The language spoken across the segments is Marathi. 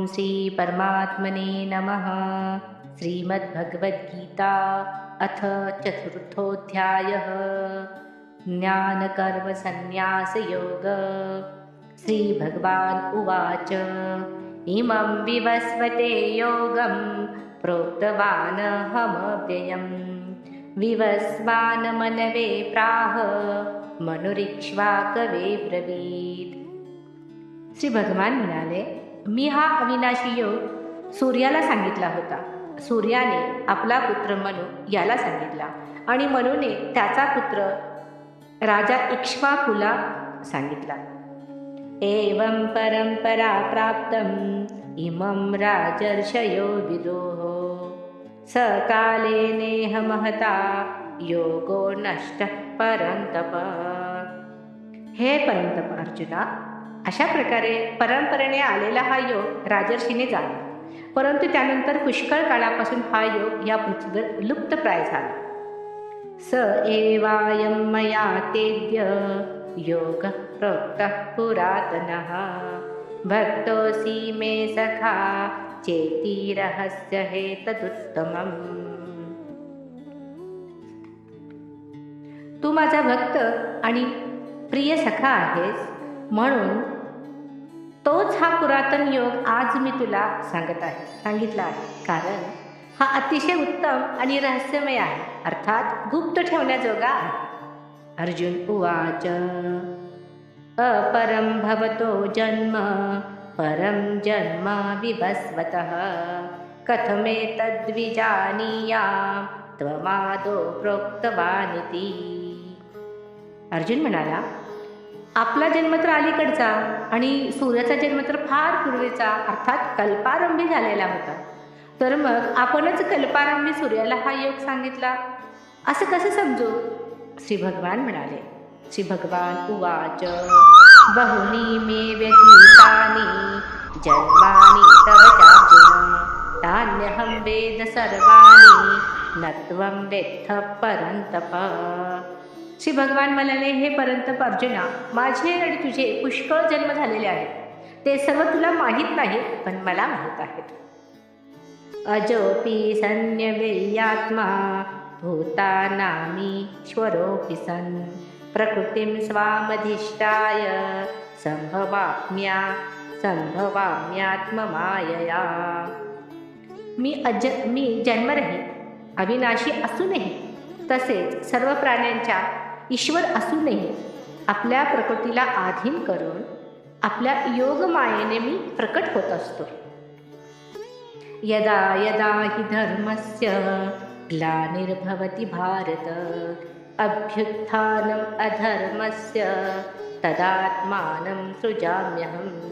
ॐ श्रीपरमात्मने नमः। श्रीमद्भगवद्गीता अथ चतुर्थोऽध्यायः। ज्ञानकर्मसन्न्यासयोग। श्रीभगवान् उवाच। इमं विवस्वते योगं प्रोक्तवानहमव्ययम्। विवस्वानमनवे प्राह मनुरिक्ष्वाकवे ब्रवीत्। श्री भगवान म्हणाले मी हा अविनाशी योग सूर्याला सांगितला होता. सूर्याने आपला पुत्र मनु याला सांगितला. आणि मनुने त्याचा पुत्र राजा इक्ष्वाकुला सांगितला. एवं परंपरा प्राप्त इमं राजर्षयो विदोः। सकाले नेह महता योगो नष्ट परंतप हे परंतप अर्जुना। अशा प्रकारे परंपरेने आलेला हा योग राजर्षीने जाणला. परंतु त्यानंतर पुष्कळ काळापासून हा योग या पृथ्वीवर लुप्तप्राय झाला. स एवायं मया तेद्य योग प्रोक्त पुरातन. भक्तोऽसि मे सखा चेती रहस्य हे तदुत्तमम् तू माझा भक्त आणि प्रिय सखा आहेस. म्हणून तोच हा पुरातन योग आज मी तुला सांगत आहे सांगितला आहे. कारण हा अतिशय उत्तम आणि रहस्यमय आहे. अर्थात गुप्त ठेवण्याजोगा आहे. अर्जुन उवाच. अपरं भवतो जन्म परं जन्म विभस्वत। कथमेतद्विजानीया त्वमादो प्रोक्तवानिती। अर्जुन म्हणाला आपला जन्म तर अलीकडचा आणि सूर्याचा जन्म तर फार पूर्वीचा अर्थात कल्पारंभी झालेला होता. तर मग आपणच कल्पारंभी सूर्याला हा योग सांगितला. असं कसं समजू? श्री भगवान म्हणाले श्री भगवान उवाच बहुनी मे व्यतीतानी जन्मानी तव चार्जुन तान्यहं वेद सर्वाणि नत्वं वेत्थ परन्तप। श्री भगवान म्हणाले हे परंतप अर्जुना माझे आणि तुझे पुष्कळ जन्म झालेले आहेत. ते सर्व तुला माहीत नाही पण मला माहीत आहेत. अजोपी सन्यवेयात्मा भूतानामीश्वरोऽपि सन्. प्रकृतिं स्वामधिष्ठाय संभवाम्या संभवाम्यात्ममायया. मी अज मी जन्मरहित अविनाशी असूनही तसेच सर्व प्राण्यांच्या ईश्वर असूनही आपल्या प्रकृतीला आधीन करून आपल्या योगमायेने मी प्रकट होत असतो. यदा यदा हि धर्मस्य ग्लानिर्भवती भारत अभ्युत्थानम् अधर्मस्य तदात्मानं सृजाम्यहम.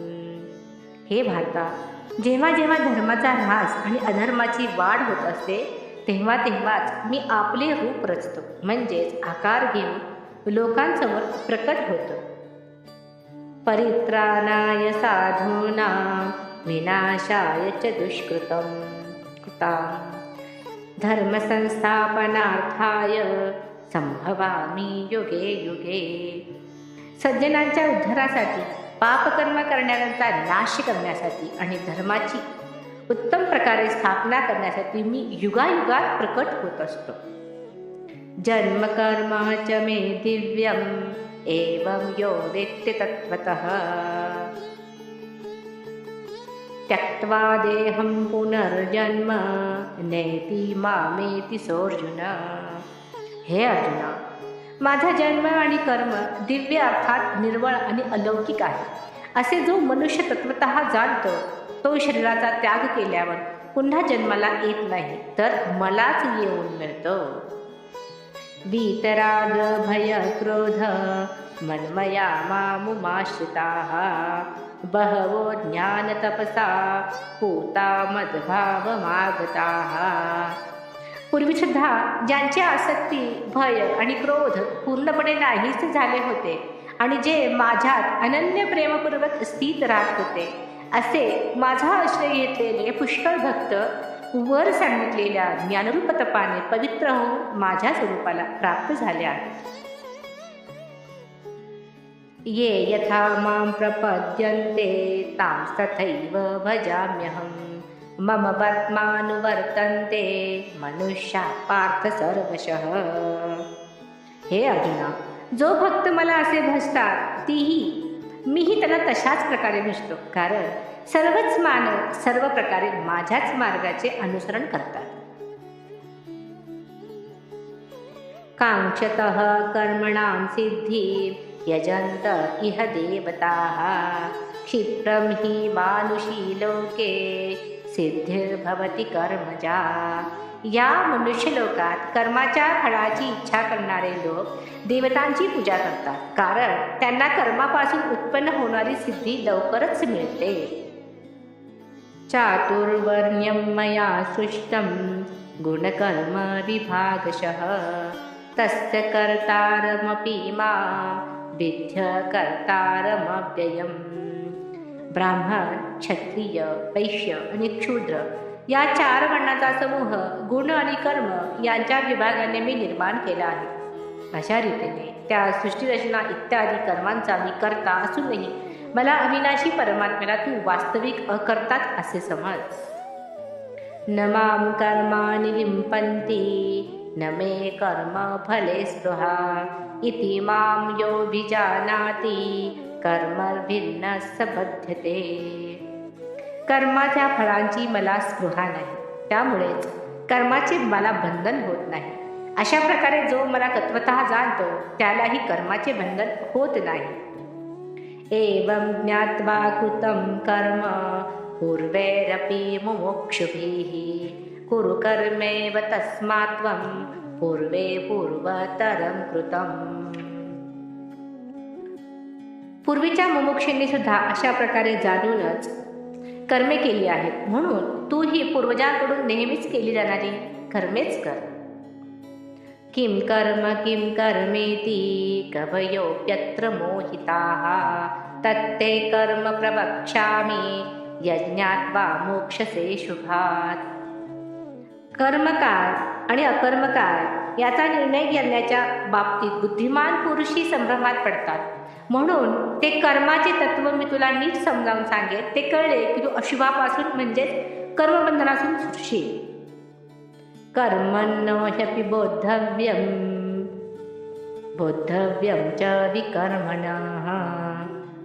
हे भारता जेव्हा जेव्हा धर्माचा ऱ्हास आणि अधर्माची वाढ होत असते तेव्हा तेव्हाच मी आपले रूप रचतो. म्हणजेच आकार घेऊन लोकांसमोर प्रकट होतो. परित्राणाय साधूना विनाशाय च दुष्कृतं कृता. धर्मसंस्थापनार्थाय संभवामी युगे युगे. सज्जनांच्या उद्धारासाठी पापकर्म करणाऱ्यांचा नाश करण्यासाठी आणि धर्माची उत्तम प्रकारे स्थापना करण्यासाठी मी युगायुगात प्रकट होत असतो. जन्म कर्म च मे दिव्यम एवं यो वेत्ति तत्त्वतः. त्यक्त्वा देहं पुनर्जन्म नेति मामेति सोऽर्जुन. हे अर्जुना माझा जन्म आणि कर्म दिव्य अर्थात निर्वळ आणि अलौकिक आहे. असे जो मनुष्य तत्वत जाणतो तो शरीराचा त्याग केल्यावर पुन्हा जन्माला येत नाही तर मलाच येऊन मिळतो. वीतराग भय क्रोध मन्मया मामुमाश्रिता बहवो ज्ञानतपसा होता मद्भावमागता पूर्वी सुद्धा ज्यांची आसक्ती भय आणि क्रोध पूर्णपणे नाहीच झाले होते आणि जे माझ्यात अनन्य प्रेमपूर्वक स्थित राहत होते असे माझा आश्रय घेतलेले पुष्कळ भक्त वर सांगितलेल्या ज्ञानरूप तपाने पवित्र होऊन माझ्या स्वरूपाला प्राप्त झाले आहेत. ये यथा मां प्रपद्यन्ते तांस्तथैव भजाम्यहं। मम वर्त्मानुवर्तन्ते मनुष्या पार्थ सर्वशः। हे अर्जुना जो भक्त मला असे भजतात तीही मीही त्यांना तशाच प्रकारे भजतो कारण सर्वच मानव सर्व प्रकारे माझ्याच मार्गाचे अनुसरण करतात. कांक्षत कर्मणां सिद्धी यजंत इह देवता क्षिप्रम हि मानुषी लोके सिद्धिर्भवती कर्मजा. या मनुष्यलोकात कर्माच्या फळाची इच्छा करणारे लोक देवतांची पूजा करतात. कारण त्यांना कर्मापासून उत्पन्न होणारी सिद्धी लवकरच मिळते. चातुर्वर्ण्यम मया सृष्टम गुणकर्म विभागशः तस्य कर्तारमपि मां विद्य कर्तारमव्ययम्। ब्राह्मण क्षत्रिय वैश्य आणि क्षुद्र या चार वर्णाचा समूह गुण आणि कर्म यांच्या विभागाने मी निर्माण केला आहे. अशा रीतीने त्या सृष्टीरचना इत्यादी कर्मांचा मी करता असूनही मला अविनाशी परमात्म्याला तू वास्तविक अकर्तात असे समज. न मां कर्माणि लिंपन्ति न मे कर्म फले स्पृहा इति मां कर्म कर्मभिन्न सबध्यते कर्माच्या फळांची मला स्पृहा नाही त्यामुळेच कर्माचे मला बंधन होत नाही. अशा प्रकारे जो मला तत्वत जाणतो त्यालाही कर्माचे बंधन होत नाही. एवं ज्ञात्वा कृतं कर्म पूर्वेरपि मुमुक्षुभिः। कुरु कर्मेव तस्मात् त्वं पूर्वे पूर्वतरं कृतम्। पूर्वीच्या मुमुक्षींनी सुद्धा अशा प्रकारे जाणूनच कर्मे केली आहेत. म्हणून तू ही पूर्वजांकडून नेहमीच केली जाणारी कर्मेच कर. किं कर्म किं कर्मेति कवयोऽप्यत्र मोहिताः। तत्ते कर्म प्रवक्ष्यामि यज्ञात्वा मोक्षसे शुभात। कर्म काय आणि अकर्म काय याचा निर्णय घेण्याच्या बाबतीत बुद्धिमान पुरुषही संभ्रमात पडतात. म्हणून ते कर्माचे तत्व मी तुला नीट समजावून सांगेन ते कळले की तू अशुभापासून म्हणजेच कर्मबंधनासून सुटशील. कर्मण्य ह्यपि बोद्धव्यं बोद्धव्यं च विकर्मणः।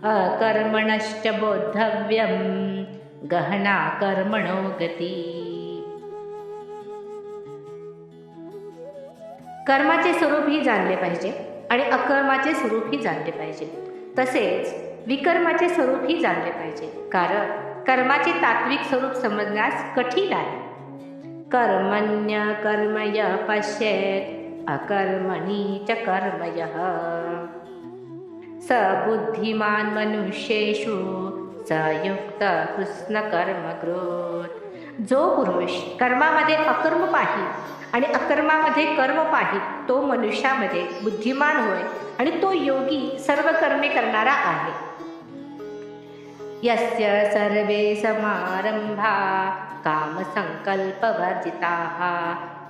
अकर्मणश्च बोद्धव्यं गहना कर्मणो गती। कर्माचे स्वरूपही जाणले पाहिजे आणि अकर्माचे स्वरूपही जाणले पाहिजे. तसेच विकर्माचे स्वरूपही जाणले पाहिजे. कारण कर्माचे तात्विक स्वरूप समजण्यास कठीण आहे. कर्मण्य कर्मय पश्येत। अकर्मणी च कर्मय। स बुद्धिमान मनुष्येषु सयुक्त कृष्ण कर्मकृत। जो पुरुष कर्मामध्ये अकर्म पाही आणि अकर्मामध्ये कर्म पाहित तो मनुष्यामध्ये बुद्धिमान होय आणि तो योगी सर्व कर्मे करणारा आहे. यस्य सर्वे समारंभा कामसङ्कल्पवर्जिताः।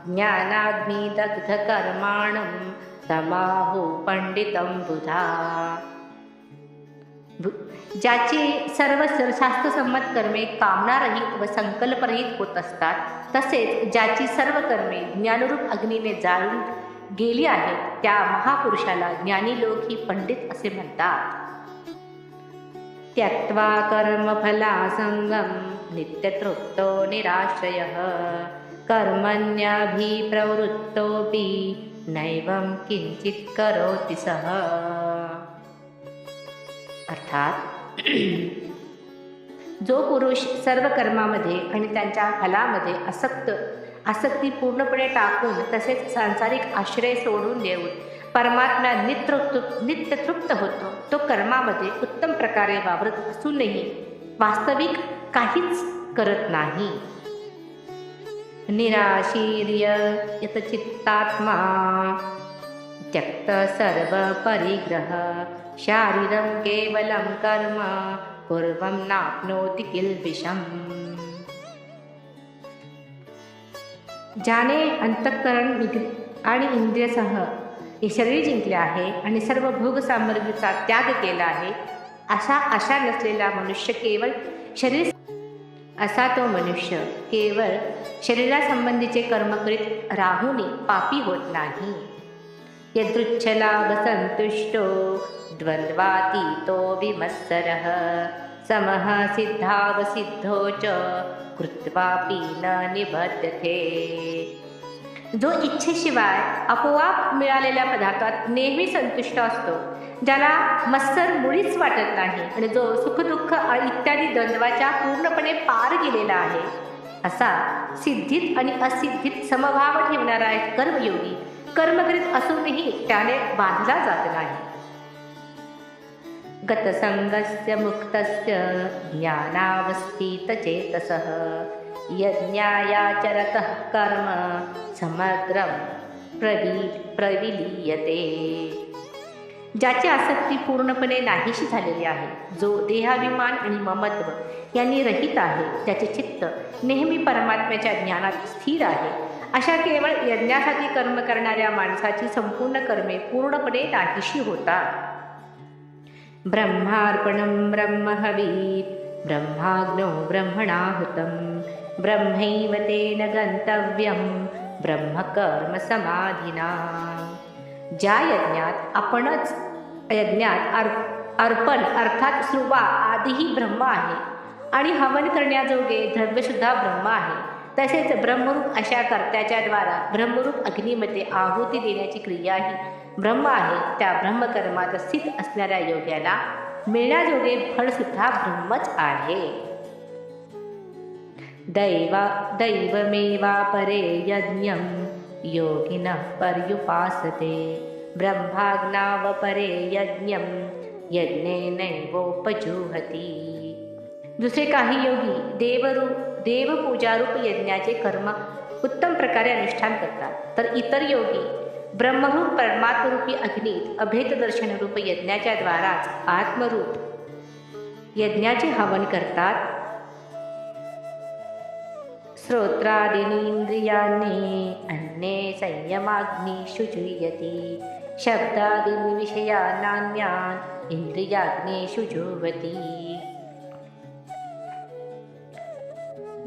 ज्ञानाग्निदग्धकर्माणं समाहो पंडितं बुधा। ज्याची सर्व शास्त्रसंमत कर्मे कामनारहित व संकल्परहित होत असतात तसेच ज्याची सर्व कर्मे ज्ञानरूप अग्नीने जाळून गेली आहेत त्या महापुरुषाला ज्ञानी लोक ही पंडित असे म्हणतात. त्यक्त्वा कर्मफलासङ्गं नित्यतृप्तो निराश्रयः। कर्मण्याभिप्रवृत्तोऽपि नैवं किञ्चित् करोति सः। अर्थात जो पुरुष सर्व कर्मामध्ये आणि त्यांच्या फलामध्ये आसक्त आसक्ती पूर्णपणे टाकून तसेच सांसारिक आश्रय सोडून देऊन परमात्मा नितृत्व नित्य तृप्त होतो. तो कर्मामध्ये उत्तम प्रकारे वावरत असूनही वास्तविक काहीच करत नाही. निराशीर्य यतचित्तात्मा त्यक्त सर्व परिग्रह शारीरं केवलं कर्म पूर्वं नाप्नोति किल्बिषम् ज्याने अंतःकरण आणि इंद्रियसह हे शरीर जिंकले आहे आणि सर्व भोगसामग्रीचा त्याग केला आहे. असा आशा नसलेला मनुष्य केवळ शरीर असा तो मनुष्य केवळ शरीरासंबंधीचे कर्म करीत राहूनही पापी होत नाही. यदृच्छलाभसन्तुष्टो द्वन्द्वातीतो विमत्सरः। समः सिद्धावसिद्धो च कृत्वापि न निबध्यते। जो इच्छेशिवाय आपोआप मिळालेल्या पदार्थात नेहमी संतुष्ट असतो ज्याला मत्सर मुळीच वाटत नाही आणि जो सुखदुःख इत्यादी द्वंद्वाच्या पूर्णपणे पार गेलेला आहे असा सिद्धीत आणि असिद्धीत समभाव ठेवणारा एक कर्मयोगी कर्म करीत असूनही त्याने बांधला जात नाही. गतसंगस्य मुक्तस्य ज्ञानावस्थित चेतसः यज्ञायाचरतः कर्म समग्रम प्रवी प्रविलीयते. ज्याची आसक्ती पूर्णपणे नाहीशी झालेली आहे जो देहाभिमान आणि ममत्व यांनी रहित आहे ज्याचे चित्त नेहमी परमात्म्याच्या ज्ञानात स्थिर आहे अशा केवळ यज्ञासाठी कर्म करणाऱ्या माणसाची संपूर्ण कर्मे पूर्णपणे नाहीशी होतात. ब्रह्मार्पणं ब्रह्महवीत ब्रह्माग्नो ब्रह्मणाहुतं ब्रह्मैव तेन गंतव्यं ब्रह्मकर्म समाधिना ज्या यज्ञात आपणच यज्ञात अर् अर्पण अर्थात सुवा आधीही ब्रह्म आहे आणि हवन करण्याजोगे द्रव्यसुद्धा ब्रह्म आहे. तसेच ब्रह्मरूप अशा कर्त्याच्या द्वारा ब्रह्मरूप अग्नीमध्ये आहुती देण्याची क्रियाही ब्रह्म आहे. त्या ब्रह्मकर्मात स्थित असणाऱ्या योग्याला मिळण्याजोगे फळसुद्धा ब्रह्मच आहे. दैवा दैवमेवा परे यज्ञं। योगिनः पर्युपासते। ब्रह्माग्नावपरे यज्ञं। यज्ञेनैवोपजुहती। दुसरे काही योगी देवरूप देवपूजारूप यज्ञाचे कर्म उत्तम प्रकारे अनुष्ठान करतात. तर इतर योगी ब्रह्मरूप परमात्मरूपी अग्नीत अभेददर्शनरूप यज्ञाच्या द्वाराच आत्मरूप यज्ञाचे हवन करतात. श्रोत्रादिनींद्रियाणी अन्ये संयमाग्नी शुचुयती शब्दादीन विषयानान्यान इंद्रियाग्नेषु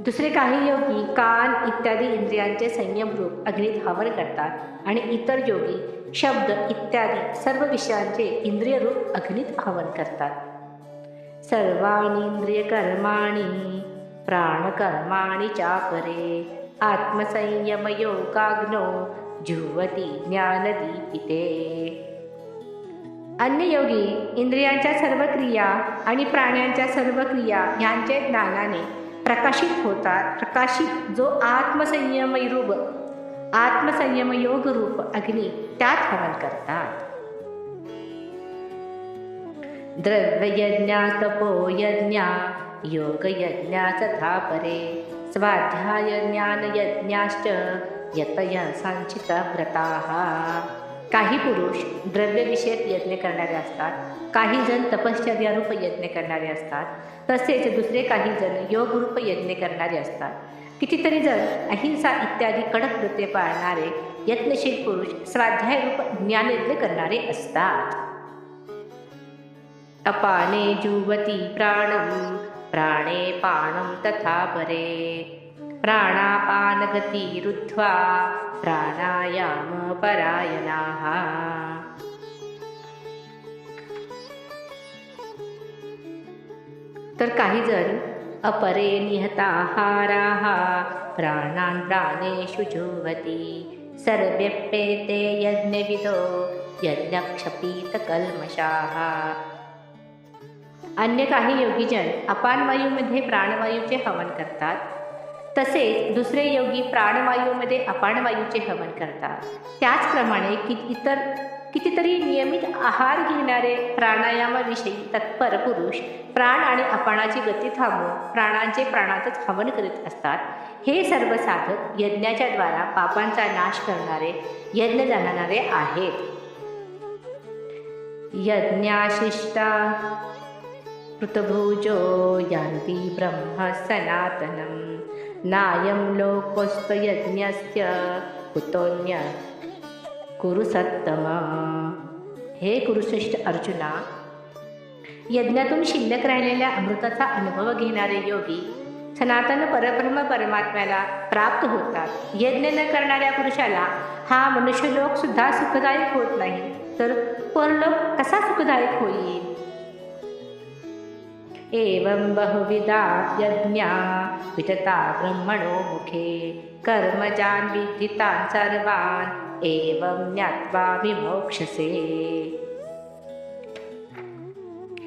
दुसरे काही योगी कान इत्यादी इंद्रियांचे संयम रूप अग्नीत हवन करतात आणि इतर योगी शब्द इत्यादी सर्व विषयांचे इंद्रिय रूप अग्नीत हवन करतात सर्वाणी इंद्रिय कर्माणी प्राणकर्माणि चापरे। आत्मसंयमयोगाग्नो जुवती ज्ञानदीपिते। अन्य योगी इंद्रियांच्या सर्व क्रिया आणि प्राण्यांच्या सर्व क्रिया यांचे ज्ञानाने प्रकाशित होतात. प्रकाशित जो आत्मसंयम रूप रूप अग्नी त्यात हवन करतात. द्रव्ययज्ञा तपोयज्ञा योगयज्ञा धापरे परे स्वाध्याय ज्ञानयज्ञाश्च यतय संचित व्रता काही पुरुष द्रव्यविषयक यज्ञ करणारे असतात काही जण तपश्चर्यारूप यज्ञ करणारे असतात तसेच दुसरे काही जण योगरूप यज्ञ करणारे असतात. कितीतरी जण अहिंसा इत्यादी कडक कृत्य पाळणारे यत्नशील पुरुष स्वाध्यायरूप ज्ञानयज्ञ करणारे असतात. अपाने जुवती प्राणम प्राणे पाणं तथा परे प्राणापानगती रुद्ध्वा प्राणायाम तर काही जण अपरे निहताहाराः प्राणान् प्राणेषु जुवती सर्वेप्येते यज्ञविदो यज्ञक्षपीतकल्मषाः। अन्य काही योगीजन अपानवायूमध्ये प्राणवायूचे हवन करतात तसेच दुसरे योगी प्राणवायूमध्ये अपानवायूचे हवन करतात. त्याचप्रमाणे की इतर कितीतरी नियमित आहार घेणारे प्राणायामाविषयी तत्पर पुरुष प्राण आणि अपाणाची गती थांबवून प्राणांचे प्राणातच हवन करीत असतात. हे सर्व साधक यज्ञाच्या द्वारा पापांचा नाश करणारे यज्ञ जाणणारे आहेत. यज्ञाशिष्टा कृतभुजो यान्ति ब्रह्म सनातनम् नायं लोकोऽस्त्वयज्ञस्य कुतोऽन्य कुरु सत्तम। हे कुरुश्रेष्ठ अर्जुना यज्ञातून शिल्लक राहिलेल्या अमृताचा अनुभव घेणारे योगी सनातन परब्रह्म परमात्म्याला प्राप्त होतात. यज्ञ न करणाऱ्या पुरुषाला हा मनुष्यलोक सुद्धा सुखदायक होत नाही. तर परलोक कसा सुखदायक होईल? एवं बहुविधा यज्ञा। वितता ब्रह्मणो मुखे। कर्मजान् विदितान् सर्वान्। एवं ज्ञात्वा विमोक्षसे।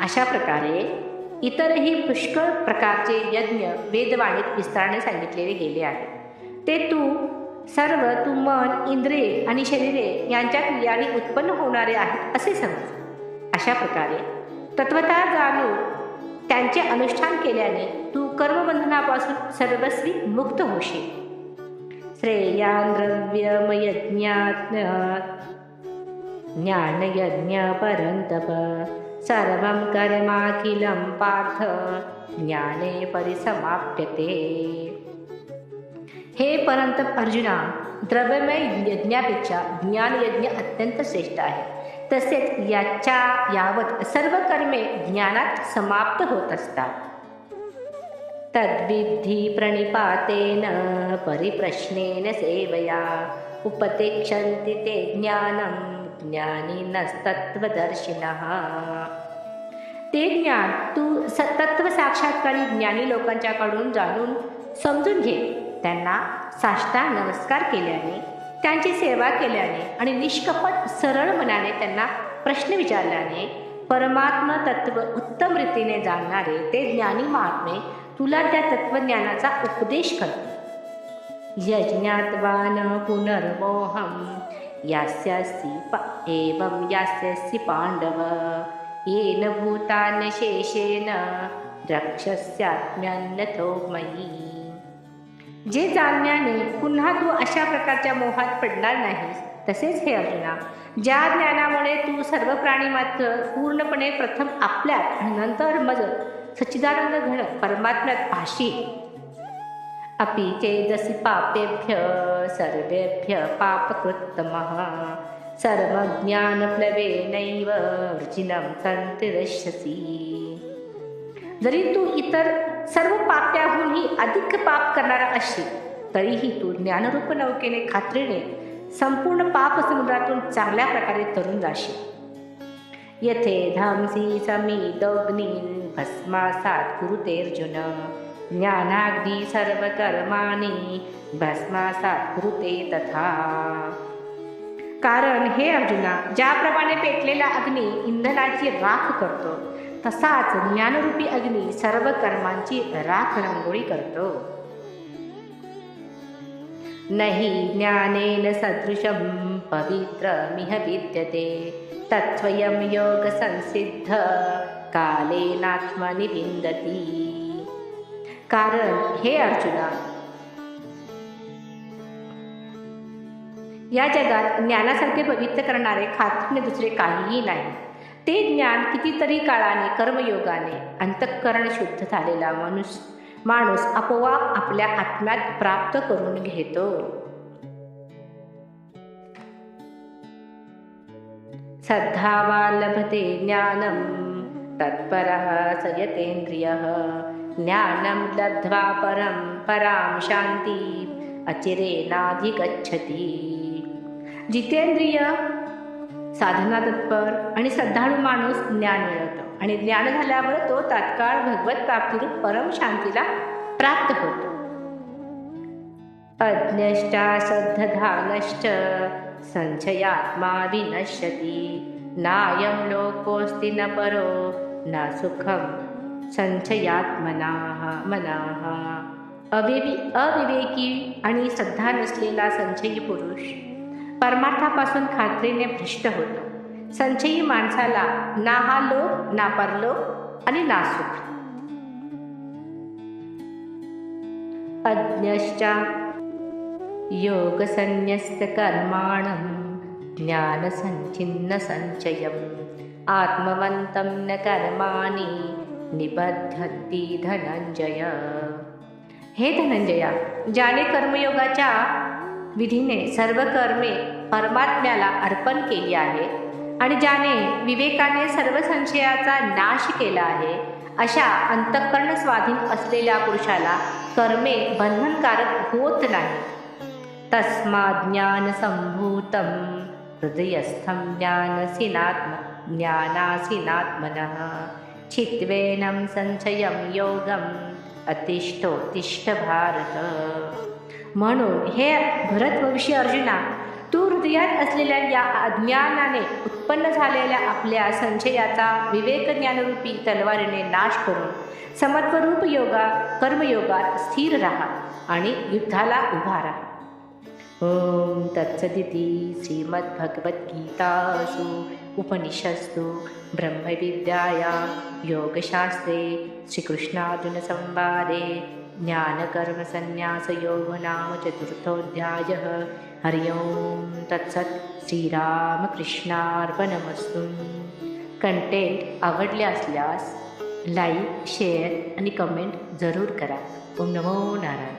अशा प्रकारे इतरही पुष्कळ प्रकारचे यज्ञ वेदवाणीत विस्ताराने सांगितलेले गेले आहे. ते तू सर्व तू मन इंद्रिये आणि शरीरे यांच्या क्रियाने उत्पन्न होणारे आहेत असे समज. अशा प्रकारे तत्वता जाणून त्यांचे अनुष्ठान केल्याने तू कर्मबंधनापासून सर्वस्वी मुक्त होशील. श्रेयान द्रव्यमयज्ञात ज्ञानयज्ञ परंतप सर्वं कर्माखिलं पार्थ ज्ञाने परिसमाप्यते. हे परंत अर्जुना द्रव्यमय यज्ञापेक्षा ज्ञानयज्ञ अत्यंत श्रेष्ठ आहे. तसेच याच्या यावत सर्व कर्मे ज्ञानात समाप्त होत असतात. तद्विधी प्रणिपातेन परिप्रश्नेन सेवया उपतेक्षन्ति ते ज्ञानं ज्ञानिनस्तत्त्वदर्शिनः ते ज्ञान तू सतत्व साक्षात्कारी ज्ञानी लोकांच्याकडून जाणून समजून घे. त्यांना साष्टा नमस्कार केल्याने त्यांची सेवा केल्याने आणि निष्कपट सरळ मनाने त्यांना प्रश्न विचारल्याने परमात्मा तत्व उत्तम रीतीने जाणणारे ते ज्ञानी महात्मे तुला त्या तत्वज्ञानाचा उपदेश करते यज्ञात्वान पुनर्मोहम यास्यसि प एवं यास्यसि पांडव येन भूतान शेषेन रक्षस्यात्म्यन्नथो मयी। जे जाणण्याने पुन्हा तू अशा प्रकारच्या मोहात पडणार नाहीस तसेच हे अर्जुना. ज्या ज्ञानामुळे तू सर्व प्राणी मात्र पूर्णपणे प्रथम आपल्यात नंतर मज सच्चिदानंद घड परमात्म्यात भाषी अपि चेदसि पापेभ्य सर्वेभ्य पापकृत्तमः. सर्वज्ञानप्लवेनैव वृजिनं संतिरश्यसि जरी तू इतर सर्व पाप्याहूनही अधिक पाप करणारा असशील तरीही तू ज्ञानरूप नौकेने खात्रीने संपूर्ण पाप समुद्रातून चांगल्या प्रकारे तरुण जाशील. येथे धामसी समीदग्नीन भस्मासात कुरुतेर्जुन ज्ञानाग्नी सर्व कर्माने भस्मासात कृते तथा. कारण हे अर्जुना ज्याप्रमाणे पेटलेला अग्नी इंधनाची राख करतो तसाच ज्ञानरूपी अग्नी सर्व कर्मांची राख रंगोळी करतो. नहि ज्ञानेन सदृशं पवित्रमिह विद्यते. तत्स्वयं योगसंसिद्ध कालेनात्मनि विंदति कारण हे अर्जुना या जगात ज्ञानासारखे पवित्र करणारे खात्रीने दुसरे काहीही नाही. ते ज्ञान कितीतरी काळाने कर्मयोगाने अंतःकरण शुद्ध झालेला मनुष्य माणूस आपोआप आपल्या आत्म्यात प्राप्त करून घेतो. श्रद्धावा लभते ज्ञानं तत्परः सयतेन्द्रियः ज्ञानं लब्ध्वा परम पराम शांती अचिरेनाधिगच्छति जितेंद्रिय साधना तत्पर आणि श्रद्धाळू माणूस ज्ञान मिळवतो. आणि ज्ञान झाल्यावर तो तात्काळ भगवत प्राप्तीरूप परम शांतीला प्राप्त होतो. अज्ञष्टा श्रद्धधानश्च संशयात्मा विनश्यती. नायम लोकोस्ति न परो न सुखं संशयात्मनाः मनाः. अविवी अविवेकी आणि श्रद्धा नसलेला संशयी पुरुष परमार्थापासून खात्रीने भ्रष्ट होतो. संचयी माणसाला ना हा लोक ना परलोक आणि ना सुख. अज्ञश्चा योगसन्न्यस्त कर्माणं ज्ञानसञ्छिन्न संचय आत्मवन्तं न कर्माणि निबद्धन्ति धनंजय हे धनंजया ज्याने कर्मयोगाच्या विधीने सर्व कर्मे परमात्म्याला अर्पण केली आहे आणि ज्याने विवेकाने सर्व संशयाचा नाश केला आहे अशा अंतःकरण स्वाधीन असलेल्या पुरुषाला कर्मे बंधनकारक होत नाही तस्मा ज्ञानसम्भूतं हृदयस्थं ज्ञानसिनात्म ज्ञानासिनात्मनः चित्वेनं संशयं योगम् अतिष्ठोत्तिष्ठ भारत। म्हणून हे भरतवंशी अर्जुना तू हृदयात असलेल्या या अज्ञानाने उत्पन्न झालेल्या आपल्या संशयाचा विवेक ज्ञानरूपी तलवारीने नाश करून समत्वरूप योगा कर्मयोगात स्थिर राहा आणि युद्धाला उभा राहा. ओम तत्सदिती श्रीमद्भगवद्गीतासु उपनिषत्सु ब्रह्मविद्याया योगशास्त्रे श्रीकृष्णार्जुनसंवादे। ज्ञानकर्मसन्न्यासयोगनाम चतुर्थोऽध्यायः हरि ओम। तत्सत् श्रीरामकृष्णार्पणमस्तु। कंटेंट आवडले असल्यास लाईक शेअर आणि कमेंट जरूर करा. ओम नमो नारायण.